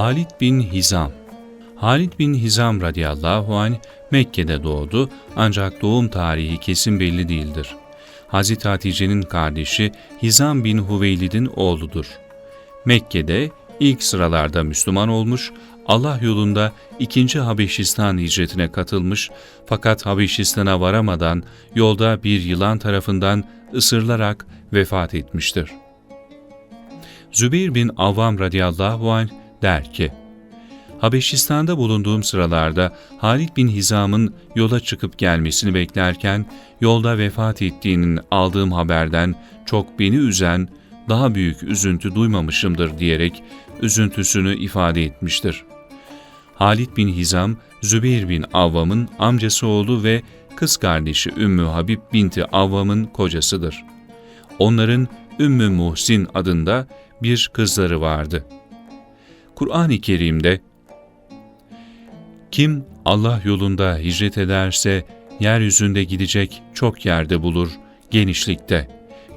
Halid bin Hizam Halid bin Hizam radıyallahu anh Mekke'de doğdu ancak doğum tarihi kesin belli değildir. Hazreti Hatice'nin kardeşi Hizam bin Huveylid'in oğludur. Mekke'de ilk sıralarda Müslüman olmuş, Allah yolunda ikinci Habeşistan hicretine katılmış fakat Habeşistan'a varamadan yolda bir yılan tarafından ısırılarak vefat etmiştir. Zübeyir bin Avvam radıyallahu anh der ki, Habeşistan'da bulunduğum sıralarda Halid bin Hizam'ın yola çıkıp gelmesini beklerken yolda vefat ettiğinin aldığım haberden çok beni üzen, daha büyük üzüntü duymamışımdır diyerek üzüntüsünü ifade etmiştir. Halid bin Hizam, Zübeyir bin Avvam'ın amcası oğlu ve kız kardeşi Ümmü Habib binti Avvam'ın kocasıdır. Onların Ümmü Muhsin adında bir kızları vardı. Kur'an-ı Kerim'de kim Allah yolunda hicret ederse yeryüzünde gidecek çok yerde bulur, genişlikte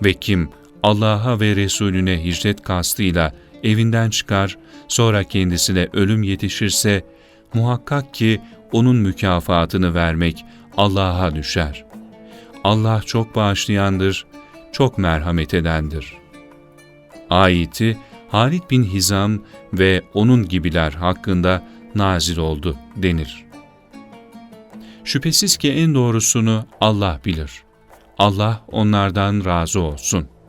ve kim Allah'a ve Resulüne hicret kastıyla evinden çıkar, sonra kendisine ölüm yetişirse, muhakkak ki onun mükafatını vermek Allah'a düşer. Allah çok bağışlayandır, çok merhamet edendir. Ayeti Halid bin Hizam ve onun gibiler hakkında nazil oldu denir. Şüphesiz ki en doğrusunu Allah bilir. Allah onlardan razı olsun.''